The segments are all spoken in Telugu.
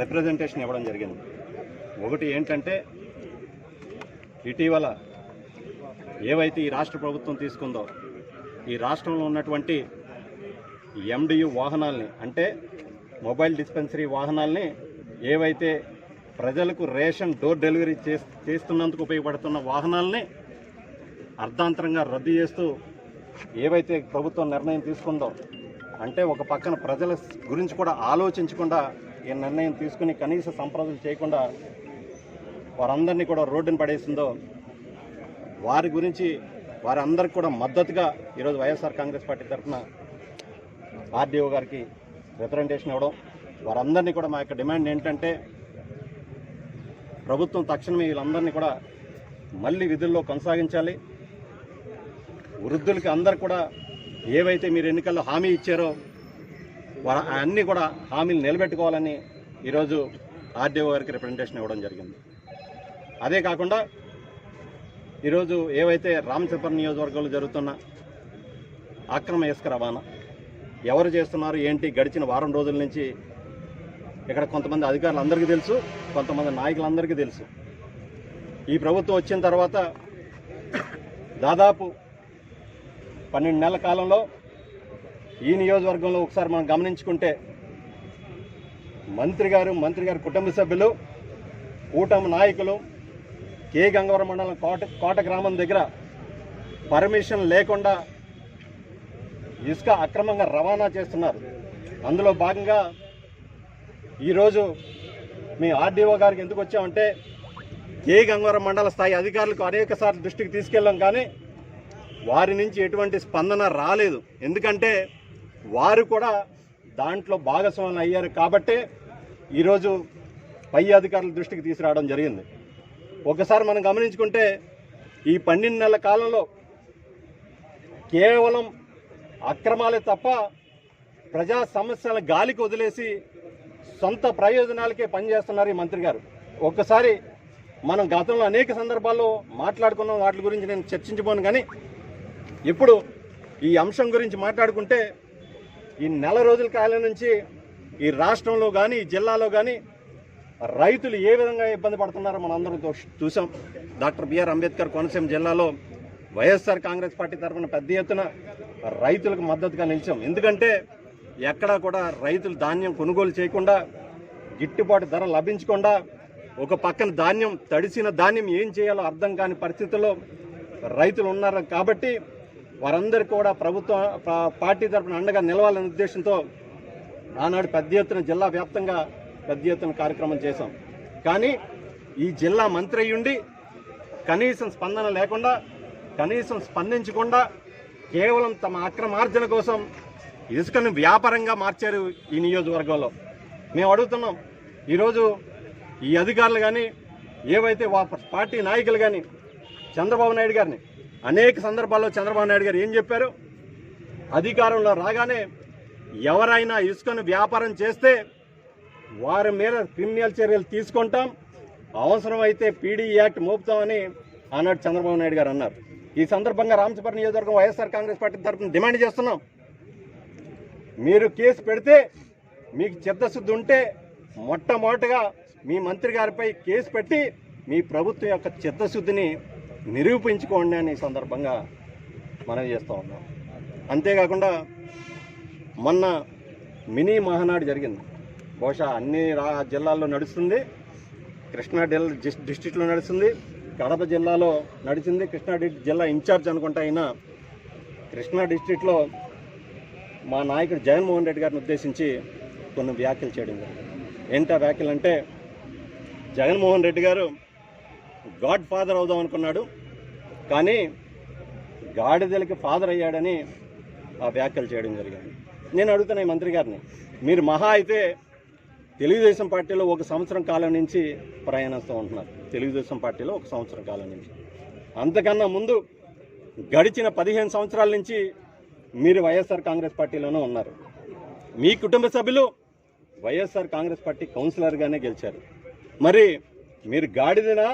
రిప్రజెంటేషన్ ఇవ్వడం జరిగింది. ఒకటి ఏంటంటే ఇటీవల ఏవైతే ఈ రాష్ట్ర ప్రభుత్వం తీసుకుందో ఈ రాష్ట్రంలో ఉన్నటువంటి ఎండియు వాహనాల్ని అంటే మొబైల్ డిస్పెన్సరీ వాహనాలని ఏవైతే ప్రజలకు రేషన్ డోర్ డెలివరీ చే చేస్తున్నందుకు ఉపయోగపడుతున్న వాహనాల్ని అర్ధాంతరంగా రద్దు చేస్తూ ఏవైతే ప్రభుత్వం నిర్ణయం తీసుకుందో అంటే ఒక పక్కన ప్రజల గురించి కూడా ఆలోచించకుండా ఈ నిర్ణయం తీసుకుని కనీస సంప్రదలు చేయకుండా వారందరినీ కూడా రోడ్డును పడేసిందో వారి గురించి వారందరికి కూడా మద్దతుగా ఈరోజు వైఎస్ఆర్ కాంగ్రెస్ పార్టీ తరఫున ఆర్డీఓ గారికి రిప్రజెంటేషన్ ఇవ్వడం వారందరినీ కూడా మా యొక్క డిమాండ్ ఏంటంటే ప్రభుత్వం తక్షణమే వీళ్ళందరినీ కూడా మళ్ళీ విధుల్లో కొనసాగించాలి. వృద్ధులకి అందరు కూడా ఏవైతే మీరు ఎన్నికల్లో హామీ ఇచ్చారో అన్నీ కూడా హామీలు నిలబెట్టుకోవాలని ఈరోజు ఆర్డీఓ గారికి రిప్రజెంటేషన్ ఇవ్వడం జరిగింది. అదే కాకుండా ఈరోజు ఏవైతే రామచంద్రపురం నియోజకవర్గంలో జరుగుతున్న అక్రమ ఇసుక రవాణా ఎవరు చేస్తున్నారు ఏంటి గడిచిన వారం రోజుల నుంచి ఇక్కడ కొంతమంది అధికారులు అందరికీ తెలుసు కొంతమంది నాయకులందరికీ తెలుసు. ఈ ప్రభుత్వం వచ్చిన తర్వాత దాదాపు పన్నెండు నెలల కాలంలో ఈ నియోజకవర్గంలో ఒకసారి మనం గమనించుకుంటే మంత్రి గారు మంత్రి గారి కుటుంబ సభ్యులు కూటమి నాయకులు కే. గంగవరం మండలం కోట కోట గ్రామం దగ్గర పర్మిషన్ లేకుండా ఇసుక అక్రమంగా రవాణా చేస్తున్నారు. అందులో భాగంగా ఈరోజు మీ ఆర్డీఓ గారికి ఎందుకు వచ్చామంటే కే. గంగవరం మండల స్థాయి అధికారులకు అనేక సార్లు దృష్టికి తీసుకెళ్ళాం కానీ వారి నుంచి ఎటువంటి స్పందన రాలేదు. ఎందుకంటే వారు కూడా దాంట్లో భాగస్వాములు అయ్యారు కాబట్టే ఈరోజు పై అధికారుల దృష్టికి తీసుకురావడం జరిగింది. ఒకసారి మనం గమనించుకుంటే ఈ పన్నెండు నెలల కాలంలో కేవలం అక్రమాలే తప్ప ప్రజా సమస్యల గాలికి వదిలేసి సొంత ప్రయోజనాలకే పనిచేస్తున్నారు ఈ మంత్రి గారు. ఒక్కసారి మనం గతంలో అనేక సందర్భాల్లో మాట్లాడుకున్నాం వాటి గురించి నేను చర్చించబోను కానీ ఇప్పుడు ఈ అంశం గురించి మాట్లాడుకుంటే ఈ నెల రోజుల కాలం నుంచి ఈ రాష్ట్రంలో కానీ ఈ జిల్లాలో కానీ రైతులు ఏ విధంగా ఇబ్బంది పడుతున్నారో మనం చూసాం డాక్టర్ బిఆర్ అంబేద్కర్ కోనసీమ జిల్లాలో వైఎస్ఆర్ కాంగ్రెస్ పార్టీ తరఫున పెద్ద ఎత్తున రైతులకు మద్దతుగా నిలిచాం. ఎందుకంటే ఎక్కడా కూడా రైతులు ధాన్యం కొనుగోలు చేయకుండా గిట్టుబాటు ధర లభించకుండా ఒక పక్కన ధాన్యం తడిసిన ధాన్యం ఏం చేయాలో అర్థం కాని పరిస్థితుల్లో రైతులు ఉన్నారు. కాబట్టి వారందరూ కూడా ప్రభుత్వ పార్టీ తరఫున అండగా నిలవాలనే ఉద్దేశంతో ఆనాడు పెద్ద ఎత్తున జిల్లా వ్యాప్తంగా పెద్ద ఎత్తున కార్యక్రమం చేశాం. కానీ ఈ జిల్లా మంత్రి అయ్యుండి కనీసం స్పందన లేకుండా కనీసం స్పందించకుండా కేవలం తమ అక్రమార్జన కోసం ఇసుకను వ్యాపారంగా మార్చారు ఈ నియోజకవర్గంలో. మేము అడుగుతున్నాం ఈరోజు ఈ అధికారులు కానీ ఏవైతే వా పార్టీ నాయకులు కానీ చంద్రబాబు నాయుడు గారిని అనేక సందర్భాల్లో చంద్రబాబు నాయుడు గారు ఏం చెప్పారు? అధికారంలో రాగానే ఎవరైనా ఇసుకను వ్యాపారం చేస్తే వారి మీద క్రిమినల్ చర్యలు తీసుకుంటాం. అవసరమైతే పీడీ యాక్ట్ మోపుతామని ఆనాడు చంద్రబాబు నాయుడు గారు అన్నారు. ఈ సందర్భంగా రామచపట్నం నియోజకవర్గం వైఎస్ఆర్ కాంగ్రెస్ పార్టీ తరఫున డిమాండ్ చేస్తున్నాం. మీరు కేసు పెడితే మీకు చిత్తశుద్ధి ఉంటే మొట్టమొదటిగా మీ మంత్రి గారిపై కేసు పెట్టి మీ ప్రభుత్వం యొక్క చిత్తశుద్ధిని నిరూపించుకోండి అని సందర్భంగా మనం చేస్తూ ఉన్నాం. అంతేకాకుండా మొన్న మినీ మహానాడు జరిగింది. బహుశా అన్ని రా జిల్లాల్లో నడుస్తుంది. కృష్ణా జిల్లా డిస్- డిస్ట్రిక్ట్లో నడుస్తుంది. కడప జిల్లాలో నడిచింది. కృష్ణా జిల్లా ఇన్ఛార్జ్ అనుకుంటా అయినా కృష్ణా డిస్టిక్లో మా నాయకుడు జగన్మోహన్ రెడ్డి గారిని ఉద్దేశించి కొన్ని వ్యాఖ్యలు చేయడం జరిగింది. ఏంటా వ్యాఖ్యలు అంటే జగన్మోహన్ రెడ్డి గారు గాడ్ ఫాదర్ అవుదాం అనుకున్నాడు. కానీ గాడిదలకి ఫాదర్ అయ్యాడని ఆ వ్యాఖ్యలు చేయడం జరిగింది. నేను అడుగుతున్నా ఈ మంత్రి గారిని మీరు మహా అయితే తెలుగుదేశం పార్టీలో ఒక సంవత్సరం కాలం నుంచి ప్రయాణిస్తూ ఉంటున్నారు. తెలుగుదేశం పార్టీలో ఒక సంవత్సరం కాలం నుంచి. అంతకన్నా ముందు గడిచిన పదిహేను సంవత్సరాల నుంచి మీరు వైఎస్ఆర్ కాంగ్రెస్ పార్టీలోనే ఉన్నారు. మీ కుటుంబ సభ్యులు వైఎస్ఆర్ కాంగ్రెస్ పార్టీ కౌన్సిలర్గానే గెలిచారు. మరి మీరు గాడిదనా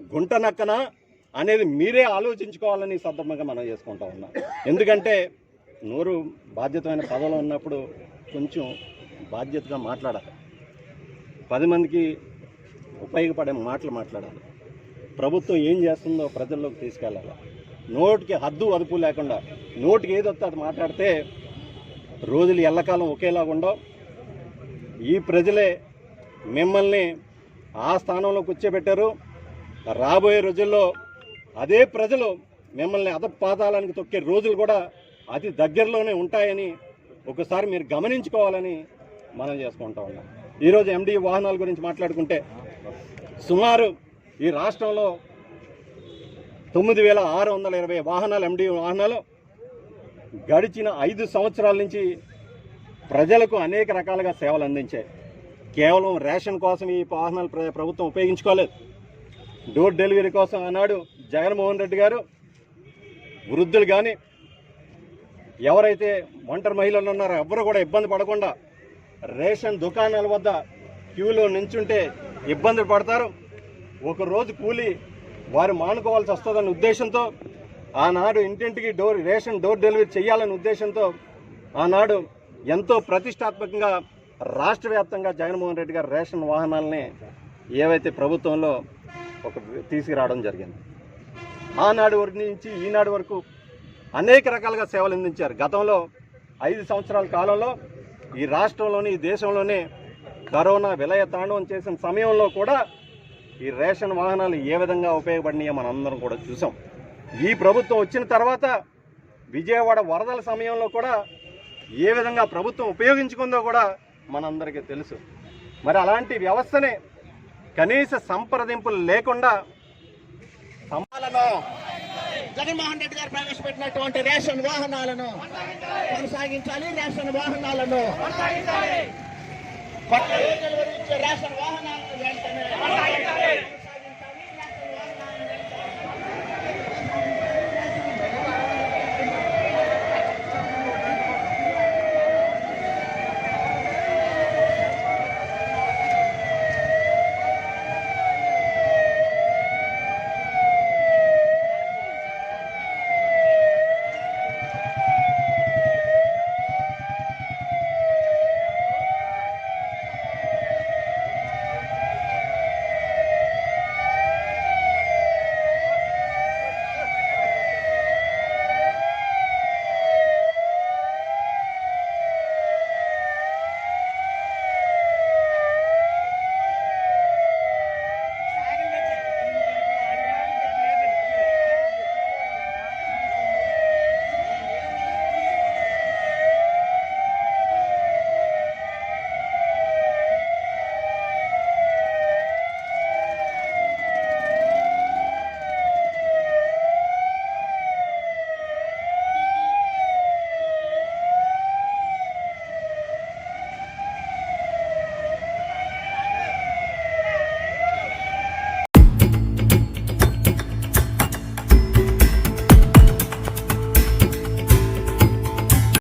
గుంటనక్కనా అనేది మీరే ఆలోచించుకోవాలని సందర్భంగా మనం చేసుకుంటా ఉన్నాం. ఎందుకంటే నోరు బాధ్యతమైన పదవిలో ఉన్నప్పుడు కొంచెం బాధ్యతగా మాట్లాడాలి. పది మందికి ఉపయోగపడే మాటలు మాట్లాడాలి. ప్రభుత్వం ఏం చేస్తుందో ప్రజల్లోకి తీసుకెళ్ళాలి. నోటికి హద్దు అదుపు లేకుండా నోటికి ఏది వస్తే అది మాట్లాడితే రోజులు ఎల్లకాలం ఒకేలాగా ఉండవు. ఈ ప్రజలే మిమ్మల్ని ఆ స్థానంలో కూర్చోబెట్టారు. రాబోయే రోజుల్లో అదే ప్రజలు మిమ్మల్ని అధపాతాలానికి తొక్కే రోజులు కూడా అతి దగ్గరలోనే ఉంటాయని ఒకసారి మీరు గమనించుకోవాలని మనం చేసుకుంటా ఉన్నాం. ఈరోజు ఎండి వాహనాల గురించి మాట్లాడుకుంటే సుమారు ఈ రాష్ట్రంలో తొమ్మిది వేల ఆరు వందల ఇరవై వాహనాలు ఎండి వాహనాలు గడిచిన ఐదు సంవత్సరాల నుంచి ప్రజలకు అనేక రకాలుగా సేవలు అందించాయి. కేవలం రేషన్ కోసం ఈ వాహనాలు ప్ర- ప్రభుత్వం ఉపయోగించుకోలేదు. డోర్ డెలివరీ కోసం ఆనాడు జగన్మోహన్ రెడ్డి గారు. వృద్ధులు కానీ ఎవరైతే ఒంటరి మహిళలు ఉన్నారో ఎవరు కూడా ఇబ్బంది పడకుండా రేషన్ దుకాణాల వద్ద క్యూలో నించుంటే ఇబ్బందులు పడతారు. ఒక రోజు కూలి వారు మానుకోవాల్సి వస్తుందన్న ఉద్దేశంతో ఆనాడు ఇంటింటికి డోర్ రేషన్ డోర్ డెలివరీ చేయాలనే ఉద్దేశంతో ఆనాడు ఎంతో ప్రతిష్టాత్మకంగా రాష్ట్ర వ్యాప్తంగా జగన్మోహన్ రెడ్డి గారు రేషన్ వాహనాలని ఏవైతే ప్రభుత్వంలో ఒక తీసుకురావడం జరిగింది. ఆనాడు వరకు నుంచి ఈనాడు వరకు అనేక రకాలుగా సేవలు అందించారు. గతంలో ఐదు సంవత్సరాల కాలంలో ఈ రాష్ట్రంలోని ఈ దేశంలోనే కరోనా విలయ తాండవం చేసిన సమయంలో కూడా ఈ రేషన్ వాహనాలు ఏ విధంగా ఉపయోగపడినాయో మనం అందరం కూడా చూసాం. ఈ ప్రభుత్వం వచ్చిన తర్వాత విజయవాడ వరదల సమయంలో కూడా ఏ విధంగా ప్రభుత్వం ఉపయోగించుకుందో కూడా మనందరికీ తెలుసు. మరి అలాంటి వ్యవస్థనే కనీస సంప్రదింపులు లేకుండా వాహనాలను జగన్మోహన్ రెడ్డి గారు ప్రవేశపెట్టినటువంటి రేషన్ వాహనాలను కొనసాగించాలి. రేషన్ వాహనాలను రేషన్ వాహనాలను